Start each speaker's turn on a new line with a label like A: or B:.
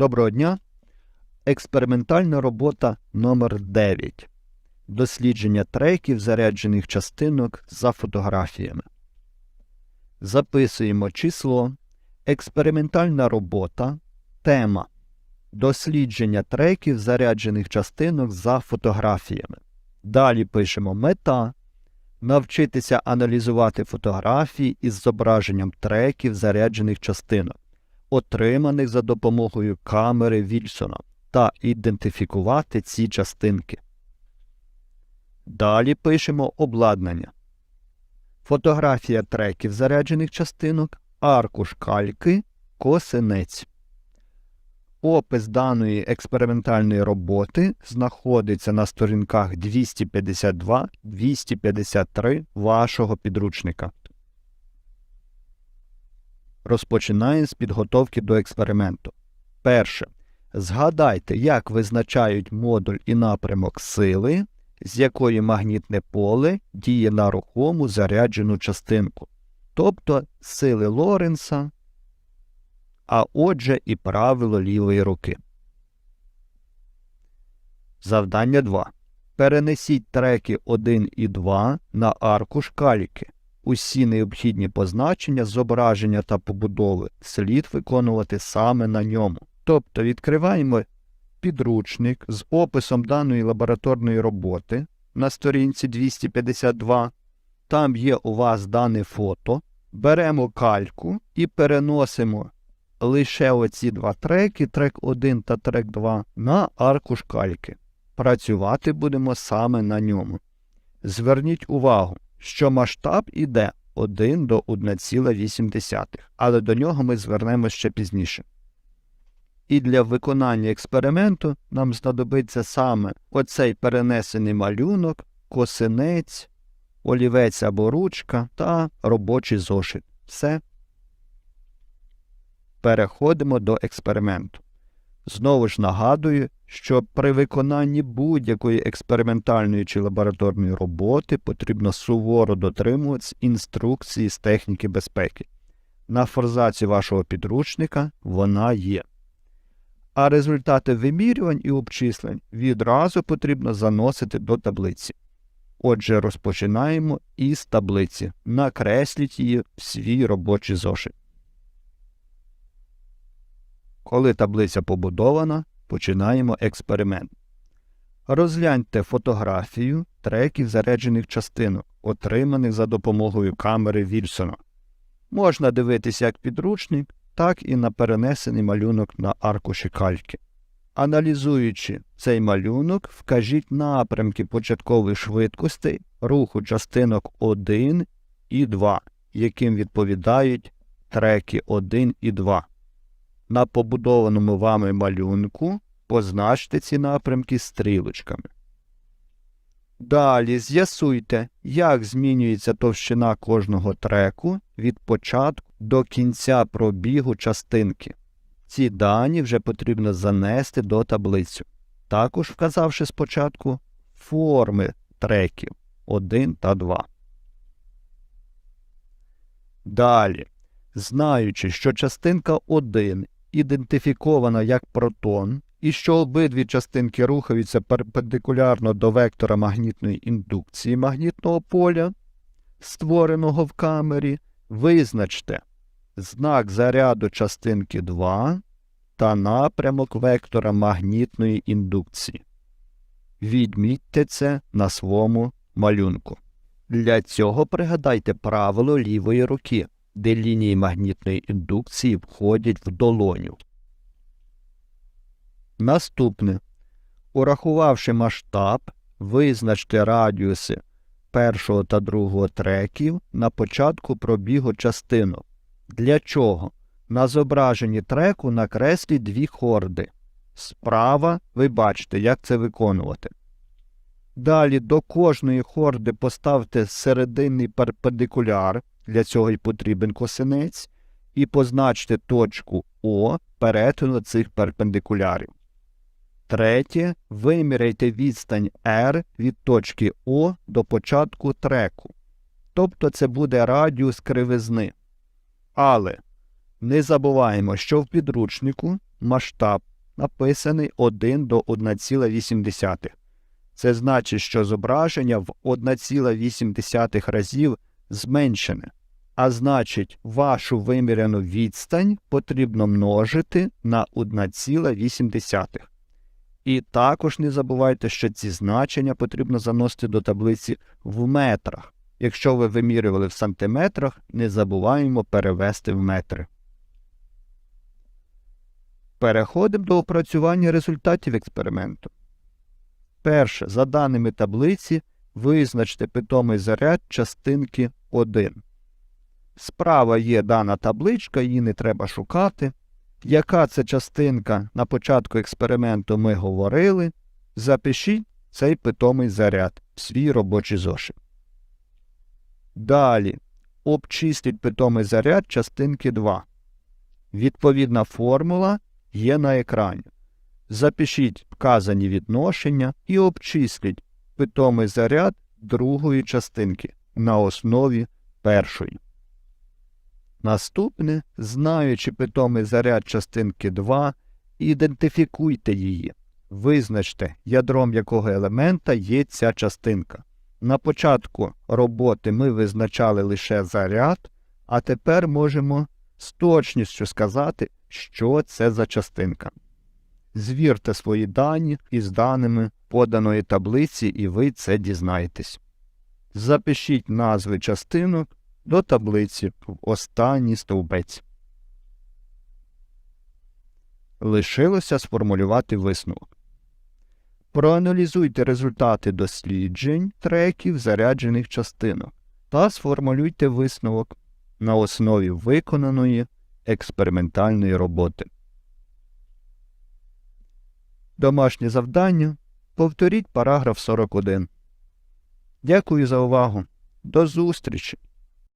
A: Доброго дня. Експериментальна робота номер 9 Дослідження треків заряджених частинок за фотографіями. Записуємо число. Експериментальна робота. Тема Дослідження треків заряджених частинок за фотографіями. Далі пишемо мета. Навчитися аналізувати фотографії із зображенням треків заряджених частинок, отриманих за допомогою камери Вільсона, та ідентифікувати ці частинки. Далі пишемо обладнання. Фотографія треків заряджених частинок, аркуш кальки, косинець. Опис даної експериментальної роботи знаходиться на сторінках 252-253 вашого підручника. Розпочинаємо з підготовки до експерименту. Перше. Згадайте, як визначають модуль і напрямок сили, з якої магнітне поле діє на рухому заряджену частинку, тобто сили Лоренса, а отже і правило лівої руки. Завдання 2. Перенесіть треки 1 і 2 на аркуш каліки. Усі необхідні позначення, зображення та побудови слід виконувати саме на ньому. Тобто відкриваємо підручник з описом даної лабораторної роботи на сторінці 252. Там є у вас дане фото. Беремо кальку і переносимо лише оці два треки, трек 1 та трек 2, на аркуш кальки. Працювати будемо саме на ньому. Зверніть увагу, що масштаб іде 1 до 1,8, але до нього ми звернемося ще пізніше. І для виконання експерименту нам знадобиться саме оцей перенесений малюнок, косинець, олівець або ручка та робочий зошит. Все. Переходимо до експерименту. Знову ж нагадую, що при виконанні будь-якої експериментальної чи лабораторної роботи потрібно суворо дотримуватися інструкції з техніки безпеки. На форзаці вашого підручника вона є. А результати вимірювань і обчислень відразу потрібно заносити до таблиці. Отже, розпочинаємо із таблиці. Накресліть її в свій робочий зошит. Коли таблиця побудована, починаємо експеримент. Розгляньте фотографію треків заряджених частинок, отриманих за допомогою камери Вільсона. Можна дивитися як підручник, так і на перенесений малюнок на аркуші кальки. Аналізуючи цей малюнок, вкажіть напрямки початкової швидкості руху частинок 1 і 2, яким відповідають треки 1 і 2. На побудованому вами малюнку позначте ці напрямки стрілочками. Далі з'ясуйте, як змінюється товщина кожного треку від початку до кінця пробігу частинки. Ці дані вже потрібно занести до таблицю, також вказавши спочатку форми треків 1 та 2. Далі, знаючи, що частинка 1 ідентифікована як протон, і що обидві частинки рухаються перпендикулярно до вектора магнітної індукції магнітного поля, створеного в камері, визначте знак заряду частинки 2 та напрямок вектора магнітної індукції. Відмітьте це на своєму малюнку. Для цього пригадайте правило лівої руки, де лінії магнітної індукції входять в долоню. Наступне. Урахувавши масштаб, визначте радіуси першого та другого треків на початку пробігу частинок. Для чого? На зображенні треку накресліть дві хорди. Справа ви бачите, як це виконувати. Далі до кожної хорди поставте серединний перпендикуляр, для цього й потрібен косинець, і позначте точку О перетину цих перпендикулярів. Третє. Виміряйте відстань R від точки О до початку треку. Тобто це буде радіус кривизни. Але не забуваємо, що в підручнику масштаб написаний 1 до 1,8. Це значить, що зображення в 1,8 разів зменшене. А значить, вашу виміряну відстань потрібно множити на 1,8. І також не забувайте, що ці значення потрібно заносити до таблиці в метрах. Якщо ви вимірювали в сантиметрах, не забуваємо перевести в метри. Переходимо до опрацювання результатів експерименту. Перше, за даними таблиці, визначте питомий заряд частинки 1. Справа є дана табличка, її не треба шукати. Яка це частинка на початку експерименту ми говорили, запишіть цей питомий заряд в свій робочий зошит. Далі обчисліть питомий заряд частинки 2. Відповідна формула є на екрані. Запишіть вказані відношення і обчисліть питомий заряд другої частинки на основі першої. Наступне, знаючи питомий заряд частинки 2, ідентифікуйте її. Визначте, ядром якого елемента є ця частинка. На початку роботи ми визначали лише заряд, а тепер можемо з точністю сказати, що це за частинка. Звірте свої дані із даними поданої таблиці, і ви це дізнаєтесь. Запишіть назви частинок до таблиці в останній стовбець. Лишилося сформулювати висновок. Проаналізуйте результати досліджень треків заряджених частинок та сформулюйте висновок на основі виконаної експериментальної роботи. Домашнє завдання. Повторіть параграф 41. Дякую за увагу. До зустрічі!